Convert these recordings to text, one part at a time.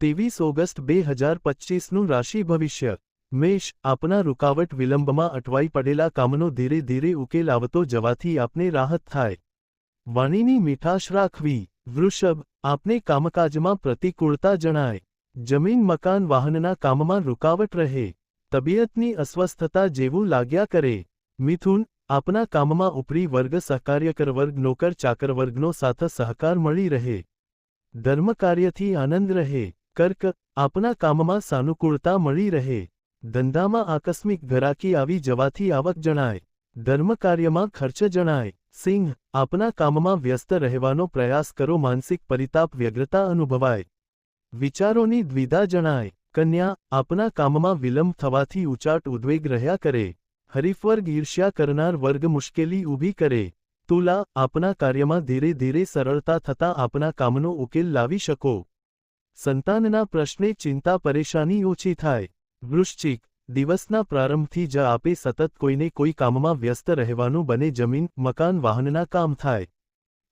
ત્રેવીસ ઓગસ્ટ બે હજાર પચ્ચીસનું રાશિ ભવિષ્ય. મેષ, આપના રૂકાવટ વિલંબમાં અટવાઈ પડેલા કામનો ધીરે ધીરે ઉકેલ આવતો જવાથી આપને રાહત થાય. વાણીની મીઠાશ રાખવી. વૃષભ, આપને કામકાજમાં પ્રતિકૂળતા જણાય. જમીન, મકાન, વાહનના કામમાં રૂકાવટ રહે. તબિયતની અસ્વસ્થતા જેવું લાગ્યા કરે. મિથુન, આપના કામમાં ઉપરી વર્ગ સહકાર્યકર વર્ગ નોકર ચાકર વર્ગનો સાથ સહકાર મળી રહે. ધર્મકાર્યથી આનંદ રહે. કર્ક, આપના કામમાં સાનુકૂળતા મળી રહે. ધંધામાં આકસ્મિક ઘરાકી આવી જવાથી આવક જણાય. ધર્મકાર્યમાં ખર્ચ જણાય. સિંહ, આપના કામમાં વ્યસ્ત રહેવાનો પ્રયાસ કરો, માનસિક પરિતાપ, વ્યગ્રતા અનુભવાય. વિચારોની દ્વિધા જણાય. કન્યા, આપના કામમાં વિલંબ થવાથી ઉચાટ ઉદ્વેગ રહ્યા કરે. હરીફવર્ગ ઈર્ષ્યા કરનાર વર્ગ મુશ્કેલી ઊભી કરે. તુલા, આપના કાર્યમાં ધીરે ધીરે સરળતા થતાં આપના કામનો ઉકેલ લાવી શકો. સંતાનના પ્રશ્ને ચિંતા પરેશાની ઓછી થાય. વૃશ્ચિક, દિવસના પ્રારંભથી જ આપે સતત કોઈને કોઈ કામમાં વ્યસ્ત રહેવાનું બને જમીન, મકાન, વાહનના કામ થાય.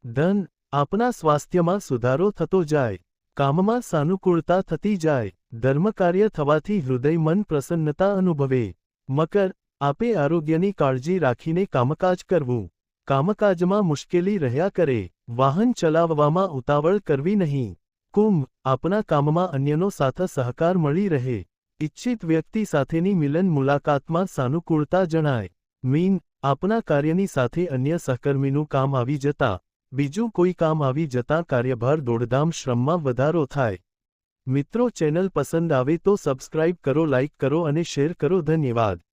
ધન, આપના સ્વાસ્થ્યમાં સુધારો થતો જાય. કામમાં સાનુકૂળતા થતી જાય. ધર્મકાર્ય થવાથી હૃદય મન પ્રસન્નતા અનુભવે. મકર, આપે આરોગ્યની કાળજી રાખીને કામકાજ કરવું. કામકાજમાં મુશ્કેલી રહ્યા કરે. વાહન ચલાવવામાં ઉતાવળ કરવી નહીં. કુંભ આપના કામમાં અન્યનો સાથ સહકાર મળી રહે. ઇચ્છિત વ્યક્તિ સાથેની મિલન મુલાકાતમાં સાનુકૂળતા જણાય. મીન, આપના કાર્યની સાથે અન્ય સહકર્મીનું કામ આવી જતા, બીજું કોઈ કામ આવી જતા કાર્યભાર દોડધામ શ્રમમાં વધારો થાય. મિત્રો ચેનલ પસંદ આવે તો સબસ્ક્રાઇબ કરો, લાઇક કરો અને શેર કરો. ધન્યવાદ.